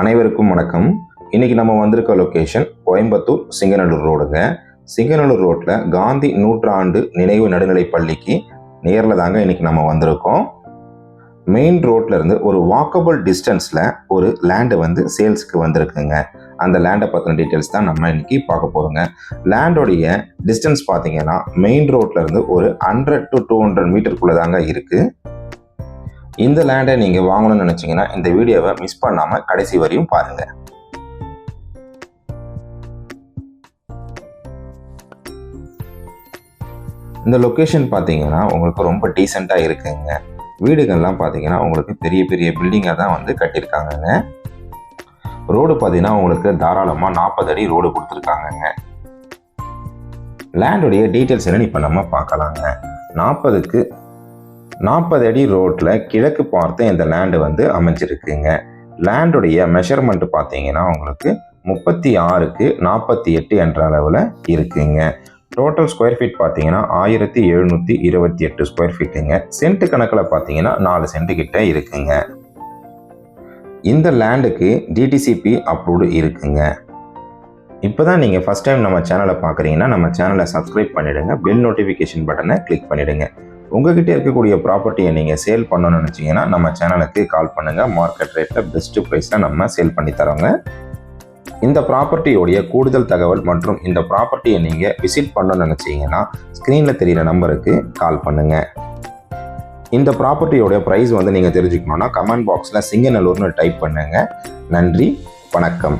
அனைவருக்கும் வணக்கம். இன்னைக்கு நம்ம வந்திருக்க லொக்கேஷன் கோயம்புத்தூர் சிங்கநல்லூர் ரோடுங்க. சிங்கநல்லூர் ரோட்டில் காந்தி நூற்றாண்டு நினைவு நடுநிலை பள்ளிக்கு நேரில் தாங்க இன்னைக்கு நம்ம வந்திருக்கோம். மெயின் ரோட்லேருந்து ஒரு வாக்கபிள் டிஸ்டன்ஸில் ஒரு லேண்டு வந்து சேல்ஸுக்கு வந்திருக்குங்க. அந்த லேண்டை பற்றின டீட்டெயில்ஸ் தான் நம்ம இன்னைக்கு பார்க்க போகிறோங்க லேண்டோடைய டிஸ்டன்ஸ் பார்த்தீங்கன்னா மெயின் ரோட்லேருந்து ஒரு ஹண்ட்ரட் டு டூ ஹண்ட்ரட் மீட்டருக்குள்ளே தாங்க இருக்குது இந்த லேண்டை நீங்கள் வாங்கணும்னு நினச்சிங்கன்னா இந்த வீடியோவை மிஸ் பண்ணாமல் கடைசி வரையும் பாருங்கள் இந்த லொக்கேஷன் பார்த்தீங்கன்னா உங்களுக்கு ரொம்ப டீசெண்டாக இருக்குங்க. வீடுகள்லாம் பார்த்தீங்கன்னா உங்களுக்கு பெரிய பெரிய பில்டிங்காக தான் வந்து கட்டியிருக்காங்கங்க. ரோடு பார்த்தீங்கன்னா உங்களுக்கு தாராளமாக நாற்பது அடி ரோடு கொடுத்துருக்காங்கங்க. லேண்டுடைய டீட்டெயில்ஸ் என்னன்னு இப்போ நம்ம பார்க்கலாங்க. நாற்பதுக்கு நாற்பது அடி ரோட்டில் கிழக்கு பார்த்து இந்த லேண்டு வந்து அமைஞ்சிருக்குங்க. லேண்டுடைய மெஷர்மெண்ட் பார்த்தீங்கன்னா உங்களுக்கு முப்பத்தி ஆறுக்கு நாற்பத்தி எட்டு என்ற அளவில் இருக்குங்க. டோட்டல் ஸ்கொயர் ஃபீட் பார்த்தீங்கன்னா ஆயிரத்தி எழுநூற்றி இருபத்தி எட்டு ஸ்கொயர் ஃபீட்டுங்க சென்ட் கணக்கில் பார்த்தீங்கன்னா நாலு சென்ட் கிட்ட இருக்குங்க. இந்த லேண்டுக்கு டிடிசிபி அப்ரூவ்டு இருக்குங்க. இப்போ தான் நீங்கள் ஃபஸ்ட் டைம் நம்ம சேனலை பார்க்குறீங்கன்னா நம்ம சேனலை சப்ஸ்கிரைப் பண்ணிவிடுங்க பெல் நோட்டிஃபிகேஷன் பட்டனை கிளிக் பண்ணிவிடுங்க உங்ககிட்ட இருக்கக்கூடிய ப்ராப்பர்ட்டியை நீங்கள் சேல் பண்ணணும்னு நினச்சிங்கன்னா நம்ம சேனலுக்கு கால் பண்ணுங்கள் மார்க்கெட் ரேட்டில் பெஸ்ட்டு ப்ரைஸில் நம்ம சேல் பண்ணி தரோங்க. இந்த ப்ராப்பர்ட்டியோடைய கூடுதல் தகவல் மற்றும் இந்த ப்ராப்பர்ட்டியை நீங்கள் விசிட் பண்ணணும்னு நினச்சிங்கன்னா ஸ்க்ரீனில் தெரிகிற நம்பருக்கு கால் பண்ணுங்கள் இந்த ப்ராப்பர்ட்டியோடைய ப்ரைஸ் வந்து நீங்கள் தெரிஞ்சுக்கணுன்னா கமெண்ட் பாக்ஸில் சிங்கநல்லூர்னு டைப் பண்ணுங்கள் நன்றி வணக்கம்.